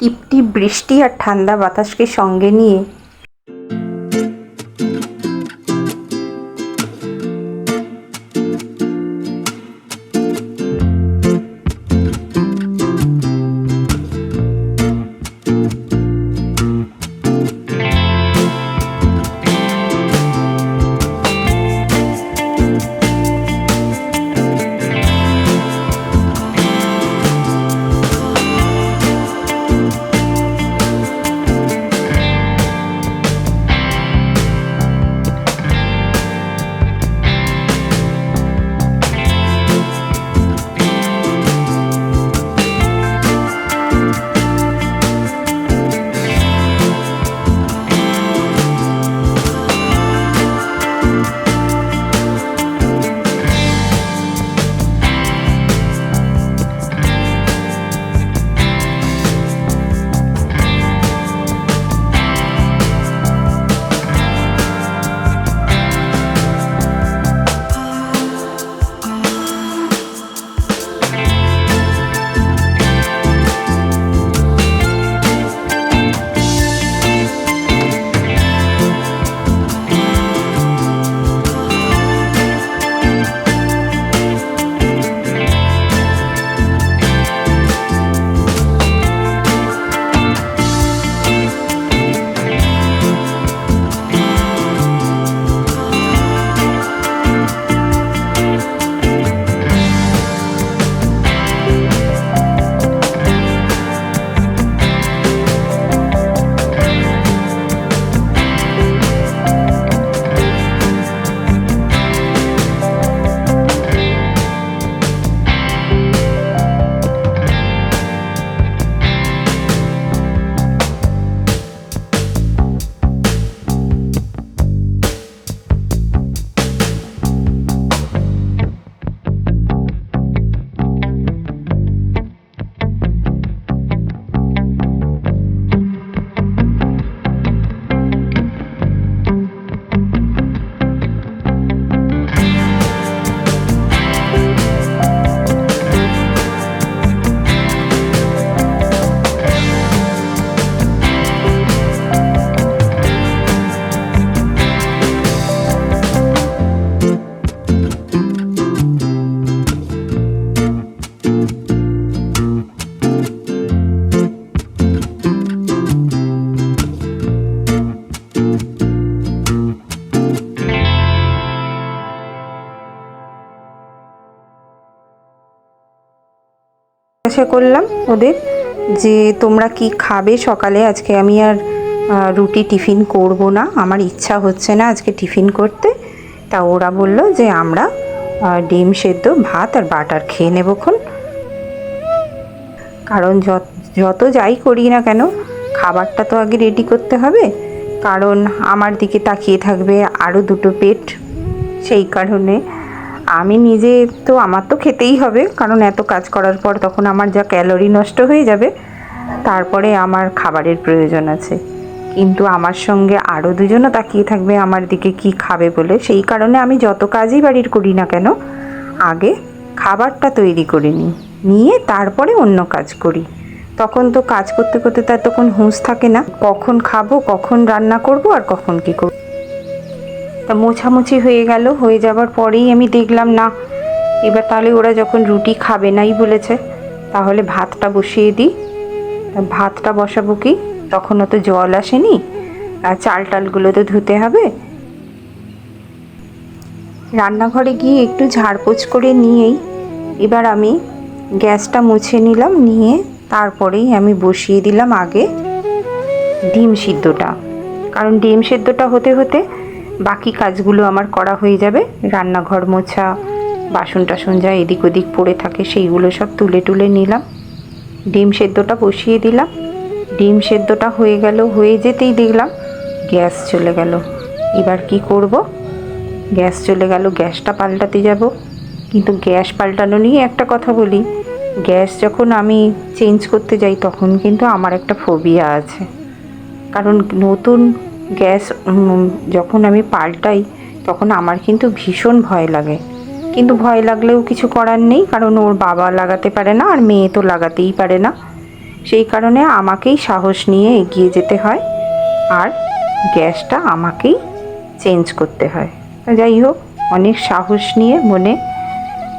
টিপটিপ বৃষ্টি আর ঠান্ডা বাতাসকে সঙ্গে নিয়ে জিজ্ঞাসা করলাম ওদের যে তোমরা কি খাবে সকালে? আজকে আমি আর রুটি টিফিন করব না। আমার ইচ্ছা হচ্ছে না আজকে টিফিন করতে। তা ওরা বলল যে আমরা ডিম সেদ্ধ, ভাত আর বাটার খেয়ে নেবক্ষণ কারণ যত যাই করি না কেন, খাবারটা তো আগে রেডি করতে হবে। কারণ আমার দিকে তাকিয়ে থাকবে আরও দুটো পেট। সেই কারণে আমি নিজে তো আমার তো খেতেই হবে, কারণ এত কাজ করার পর তখন আমার যা ক্যালোরি নষ্ট হয়ে যাবে, তারপরে আমার খাবারের প্রয়োজন আছে। কিন্তু আমার সঙ্গে আরও দুজনও তাকিয়ে থাকবে আমার দিকে কি খাবে বলে, সেই কারণে আমি যত কাজই বাড়ির করি না কেন, আগে খাবারটা তৈরি করে নিই, নিয়ে তারপরে অন্য কাজ করি। তখন তো কাজ করতে করতে তার তখন হুঁশ থাকে না, কখন খাব, কখন রান্না করব আর কখন কী করব। তা মোছামুছি হয়ে গেল, হয়ে যাবার পরেই আমি দেখলাম, না, এবার তাহলে ওরা যখন রুটি খাবে নাই বলেছে, তাহলে ভাতটা বসিয়ে দিই। ভাতটা বসাবো কি? তখন তো জল আসেনি, আর চাল টালগুলো তো ধুতে হবে। রান্নাঘরে গিয়ে একটু ঝাড়পোছ করে নিয়েই এবার আমি গ্যাসটা মুছে নিলাম, নিয়ে তারপরেই আমি বসিয়ে দিলাম আগে ডিম সিদ্ধটা। কারণ ডিম সেদ্ধটা হতে হতে বাকি কাজগুলো আমার করা হয়ে যাবে। রান্নাঘর মোছা বাসন টাসন যা এদিক ওদিক পড়ে থাকে সেইগুলো সব তুলে তুলে নিলাম। ডিম সেদ্ধটা বসিয়ে দিলাম। ডিম সেদ্ধটা হয়ে গেল, হয়ে যেতেই দেখলাম গ্যাস চলে গেল। এবার কি করব? গ্যাস চলে গেল, গ্যাসটা পাল্টাতে যাব। কিন্তু গ্যাস পাল্টানো নিয়ে একটা কথা বলি। গ্যাস যখন আমি চেঞ্জ করতে যাই তখন কিন্তু আমার একটা ফোবিয়া আছে। কারণ নতুন গ্যাস যখন আমি পাল্টাই, তখন আমার কিন্তু ভীষণ ভয় লাগে। কিন্তু ভয় লাগলেও কিছু করার নেই, কারণ ওর বাবা লাগাতে পারে না, আর মেয়ে তো লাগাতেই পারে না। সেই কারণে আমাকেই সাহস নিয়ে এগিয়ে যেতে হয়, আর গ্যাসটা আমাকেই চেঞ্জ করতে হয়। যাই হোক, অনেক সাহস নিয়ে মনে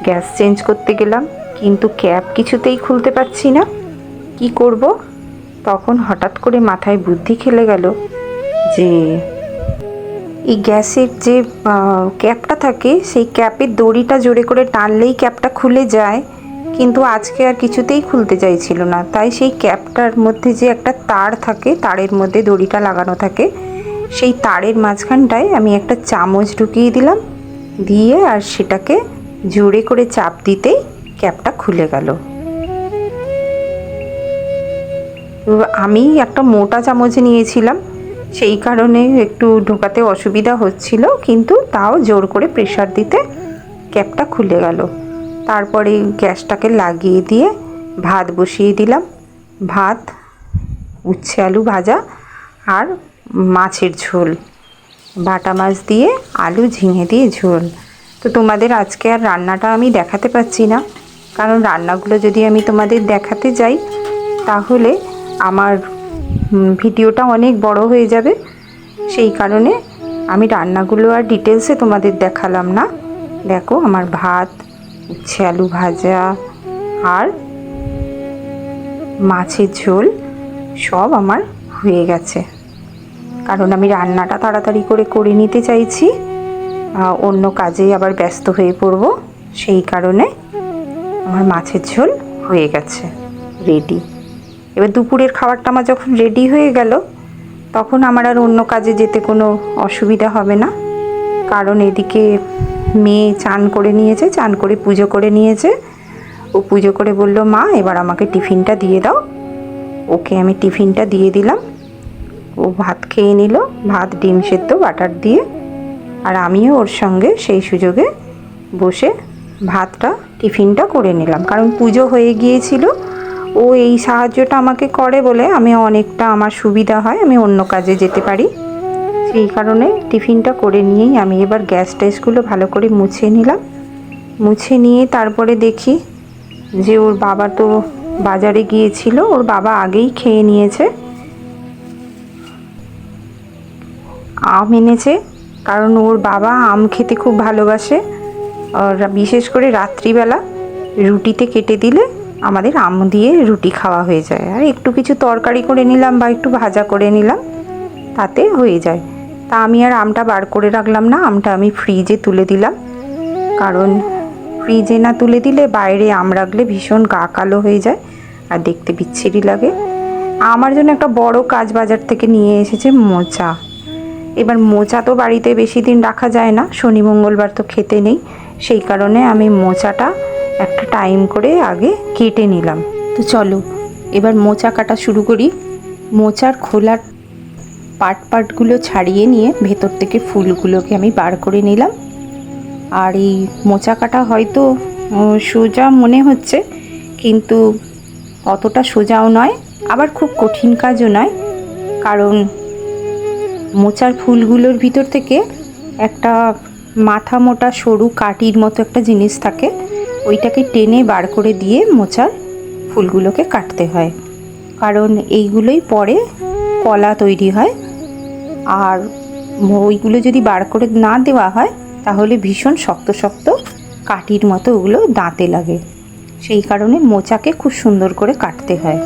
গ্যাস চেঞ্জ করতে গেলাম, কিন্তু ক্যাব কিছুতেই খুলতে পারছি না। কি করব? তখন হঠাৎ করে মাথায় বুদ্ধি খেলে গেল যে এই গ্যাসের যে ক্যাপটা থাকে, সেই ক্যাপের দড়িটা জোরে করে টানলেই ক্যাপটা খুলে যায়, কিন্তু আজকে আর কিছুতেই খুলতে চাইছিল না। তাই সেই ক্যাপটার মধ্যে যে একটা তার থাকে, তারের মধ্যে দড়িটা লাগানো থাকে, সেই তারের মাঝখানটায় আমি একটা চামচ ঢুকিয়ে দিলাম, দিয়ে আর সেটাকে জোরে করে চাপ দিতেই ক্যাপটা খুলে গেল। আমি একটা মোটা চামচ নিয়েছিলাম সেই কারণে একটু ঢোকাতে অসুবিধা হচ্ছিল, কিন্তু তাও জোর করে প্রেশার দিতে ক্যাপটা খুলে গেল। তারপরে গ্যাসটাকে লাগিয়ে দিয়ে ভাত বসিয়ে দিলাম। ভাত, উচ্ছে আলু ভাজা আর মাছের ঝোল। বাটা মাছ দিয়ে আলু ঝিঙে দিয়ে ঝোল। তো তোমাদের আজকে আর রান্নাটা আমি দেখাতে পাচ্ছি না। কারণ রান্নাগুলো যদি আমি তোমাদের দেখাতে যাই, তাহলে আমার ভিডিওটা অনেক বড় হয়ে যাবে। সেই কারণে আমি রান্নাগুলো আর ডিটেলসে তোমাদের দেখালাম না। দেখো, আমার ভাত, উচ্ছে আলু ভাজা আর মাছের ঝোল সব আমার হয়ে গেছে। কারণ আমি রান্নাটা তাড়াতাড়ি করে করে নিতে চাইছি। অন্য কাজে আবার ব্যস্ত হয়ে পড়ব। সেই কারণে আমার মাছের ঝোল হয়ে গেছে রেডি এবার দুপুরের খাবারটা আমার যখন রেডি হয়ে গেল, তখন আমার আর অন্য কাজে যেতে কোনো অসুবিধা হবে না। কারণ এদিকে মেয়ে চান করে নিয়েছে, চান করে পুজো করে নিয়েছে। ও পুজো করে বলল, মা, এবার আমাকে টিফিনটা দিয়ে দাও। ওকে আমি টিফিনটা দিয়ে দিলাম। ও ভাত খেয়ে নিল, ভাত, ডিম সেদ্ধ, বাটার দিয়ে। আর আমিও ওর সঙ্গে সেই সুযোগে বসে ভাতটা, টিফিনটা করে নিলাম। কারণ পুজো হয়ে গিয়েছিল ও এই সাহায্যটা আমাকে করে বলে আমি অনেকটা আমার সুবিধা হয়, আমি অন্য কাজে যেতে পারি। সেই কারণে টিফিনটা করে নিয়েই আমি এবার গ্যাস ট্যাসগুলো ভালো করে মুছে নিলাম। মুছে নিয়ে তারপরে দেখি যে ওর বাবা তো বাজারে গিয়েছিল, ওর বাবা আগেই খেয়ে নিয়েছে। আম এনেছে, কারণ ওর বাবা আম খেতে খুব ভালোবাসে। আর বিশেষ করে রাত্রিবেলা রুটিতে কেটে দিলে আমাদের আম দিয়ে রুটি খাওয়া হয়ে যায়। আর একটু কিছু তরকারি করে নিলাম বা একটু ভাজা করে নিলাম, তাতে হয়ে যায়। তা আমি আর আমটা বার করে রাখলাম না, আমটা আমি ফ্রিজে তুলে দিলাম। কারণ ফ্রিজে না তুলে দিলে বাইরে আম রাখলে ভীষণ গা কালো হয়ে যায় আর দেখতে বিচ্ছিরি লাগে। আমার জন্য একটা বড় কাজ বাজার থেকে নিয়ে এসেছে মোচা। এবার মোচা তো বাড়িতে বেশি দিন রাখা যায় না, শনি মঙ্গলবার তো খেতে নেই। সেই কারণে আমি মোচাটা একটা টাইম করে আগে কেটে নিলাম। তো চলো, এবার মোচা কাটা শুরু করি। মোচার খোলার পাট পাটগুলো ছাড়িয়ে নিয়ে ভেতর থেকে ফুলগুলোকে আমি বার করে নিলাম। আর এই মোচা কাটা হয়তো সোজা মনে হচ্ছে, কিন্তু অতটা সোজাও নয়, আবার খুব কঠিন কাজও নয়। কারণ মোচার ফুলগুলোর ভিতর থেকে একটা মাথা মোটা সরু কাঠির মতো একটা জিনিস থাকে। ওইটাকে টেনে বার করে দিয়ে মোচার ফুলগুলোকে কাটতে হয়। কারণ এইগুলোই পরে কলা তৈরি হয়। আর ওইগুলো যদি বার করে না দেওয়া হয়, তাহলে ভীষণ শক্ত শক্ত কাঠির মতো ওগুলো দাঁতে লাগে। সেই কারণে মোচাকে খুব সুন্দর করে কাটতে হয়।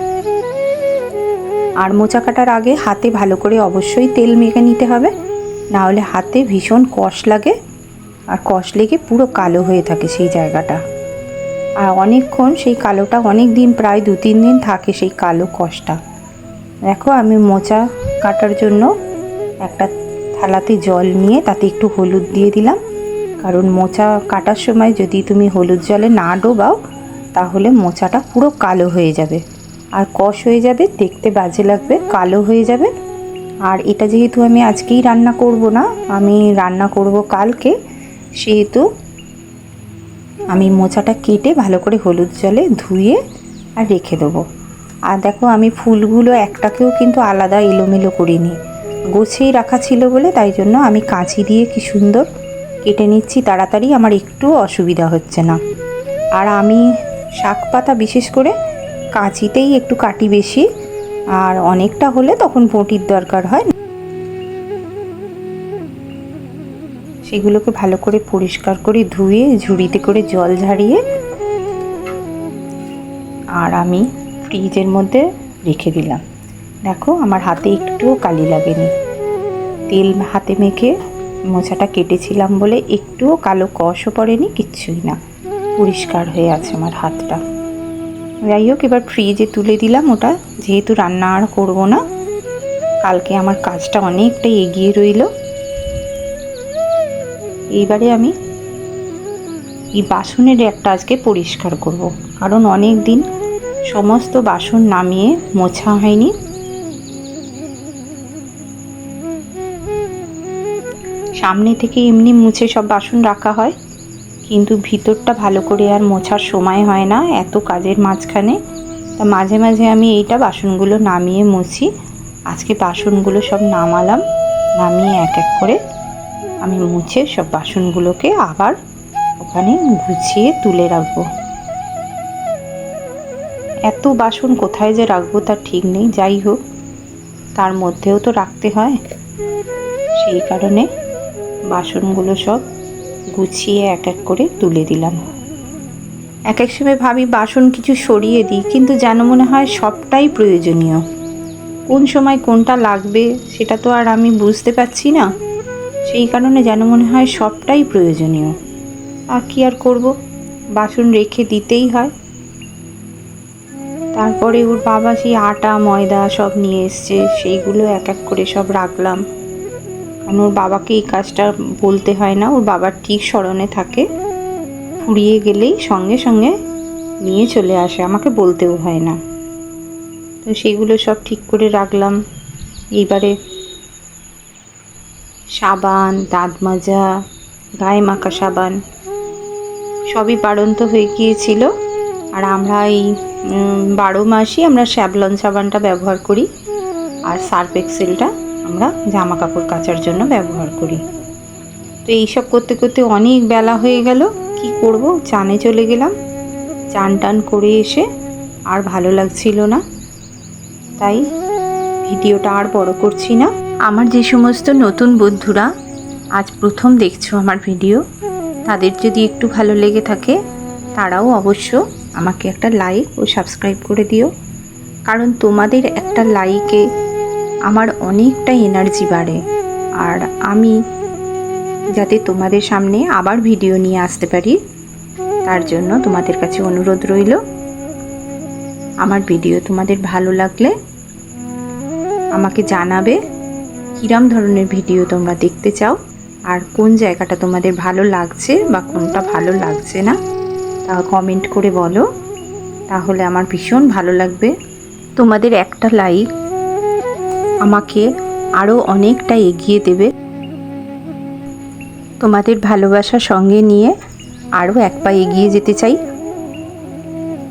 আর মোচা কাটার আগে হাতে ভালো করে অবশ্যই তেল মেখে নিতে হবে। না হলে হাতে ভীষণ কষ লাগে। আর কষ লেগে পুরো কালো হয়ে থাকে সেই জায়গাটা। আর অনেকক্ষণ সেই কালোটা অনেক দিন প্রায় দু, তিন দিন থাকে সেই কালো কষটা। দেখো আমি মোচা কাটার জন্য একটা থালাতে জল নিয়ে তাতে একটু হলুদ দিয়ে দিলাম। কারণ মোচা কাটার সময় যদি তুমি হলুদ জলে না ডোবাও, তাহলে মোচাটা পুরো কালো হয়ে যাবে। আর কষ হয়ে যাবে, দেখতে বাজে লাগবে, কালো হয়ে যাবে। আর এটা যেহেতু আমি আজকেই রান্না করব না, আমি রান্না করব কালকে, সেহেতু আমি মোচাটা কেটে ভালো করে হলুদ জলে ধুয়ে আর রেখে দেবো। আর দেখো, আমি ফুলগুলো একটাকেও কিন্তু আলাদা এলোমেলো করিনি। গোছেই রাখা ছিল বলে তাই জন্য আমি কাঁচি দিয়ে কি সুন্দর কেটে নিচ্ছি, তাড়াতাড়ি আমার একটু অসুবিধা হচ্ছে না। আর আমি শাক পাতা বিশেষ করে কাঁচিতেই একটু কাটি বেশি, আর অনেকটা হলে তখন বটির দরকার হয়। সেগুলোকে ভালো করে পরিষ্কার করে ধুয়ে, ঝুড়িতে করে জল ঝারিয়ে আর আমি ফ্রিজের মধ্যে রেখে দিলাম। দেখো, আমার হাতে একটুও কালি লাগেনি। তেল হাতে মেখে মোছাটা কেটেছিলাম বলে একটুও কালো কষও পড়েনি, কিচ্ছুই না। পরিষ্কার হয়ে আছে আমার হাতটা। যাই হোক, এবার ফ্রিজে তুলে দিলাম ওটা। যেহেতু রান্না আর করব না, কালকে আমার কাজটা অনেকটাই এগিয়ে রইল। এইবারে আমি এই বাসনের একটা আজকে পরিষ্কার করব। কারণ অনেক দিন সমস্ত বাসন নামিয়ে মোছা হয়নি। সামনে থেকে এমনি মুছে সব বাসন রাখা হয়। কিন্তু ভিতরটা ভালো করে আর মোছার সময় হয় না, এত কাজের মাঝখানে। তা মাঝে মাঝে আমি এইটা বাসনগুলো নামিয়ে মুছি। আজকে বাসনগুলো সব নামালাম, নামিয়ে এক এক করে আমি মুছে সব বাসনগুলোকে আবার ওখানে গুছিয়ে তুলে রাখব। এত বাসন কোথায় যে রাখব তার ঠিক নেই, যাই হোক, তার মধ্যেও তো রাখতে হয়। সেই কারণে বাসনগুলো সব গুছিয়ে এক এক করে তুলে দিলাম। এক এক সময় ভাবি বাসন কিছু সরিয়ে দিই, কিন্তু যেন মনে হয় সবটাই প্রয়োজনীয়। কোন সময় কোনটা লাগবে সেটা তো আর আমি বুঝতে পারছি না। সেই কারণে যেন মনে হয় সবটাই প্রয়োজনীয়। আর কি আর করব? বাসন রেখে দিতেই হয়। তারপরে ওর বাবা সেই আটা, ময়দা সব নিয়ে এসছে, সেইগুলো এক এক করে সব রাখলাম। কারণ ওর বাবাকে এই কাজটা বলতে হয় না, ওর বাবার ঠিক স্মরণে থাকে। ফুরিয়ে গেলেই সঙ্গে সঙ্গে নিয়ে চলে আসে, আমাকে বলতেও হয় না। তো সেগুলো সব ঠিক করে রাখলাম। এইবারে সাবান, দাঁত মাজা, গায়ে মাখা সাবান সবই বাড়ন্ত হয়ে গিয়েছিল। আর আমরা এই বারো মাসই আমরা স্যাভলন সাবানটা ব্যবহার করি। আর সার্ফ এক্সেলটা আমরা জামা কাপড় কাচার জন্য ব্যবহার করি। তো এইসব করতে করতে অনেক বেলা হয়ে গেল। কি করব? চানে চলে গেলাম। চান টান করে এসে আর ভালো লাগছিল না। তাই ভিডিওটা আর বড় করছি না। আমার যে সমস্ত নতুন বন্ধুরা আজ প্রথম দেখছ আমার ভিডিও, তাদের যদি একটু ভালো লেগে থাকে, তারাও অবশ্য আমাকে একটা লাইক ও সাবস্ক্রাইব করে দিও। কারণ তোমাদের একটা লাইকে আমার অনেকটা এনার্জি বাড়ে। আর আমি যাতে তোমাদের সামনে আবার ভিডিও নিয়ে আসতে পারি, তার জন্য তোমাদের কাছে অনুরোধ রইল। আমার ভিডিও তোমাদের ভালো লাগলে আমাকে জানাবে কিরম ধরনের ভিডিও তোমরা দেখতে চাও? আর কোন জায়গাটা তোমাদের ভালো লাগছে বা কোনটা ভালো লাগছে না? তা কমেন্ট করে বলো। তাহলে আমার ভীষণ ভালো লাগবে। তোমাদের একটা লাইক আমাকে আরও অনেকটা এগিয়ে দেবে। তোমাদের ভালোবাসা সঙ্গে নিয়ে আরও এক পা এগিয়ে যেতে চাই।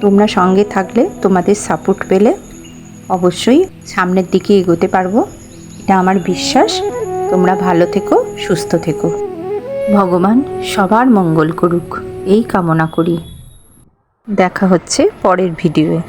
তোমরা সঙ্গে থাকলে তোমাদের সাপোর্ট পেলে অবশ্যই সামনের দিকে এগোতে পারব। এটা আমার বিশ্বাস। তোমরা ভালো থেকো, সুস্থ থেকো। ভগবান সবার মঙ্গল করুক, এই কামনা করি। দেখা হচ্ছে পরের ভিডিওয়ে।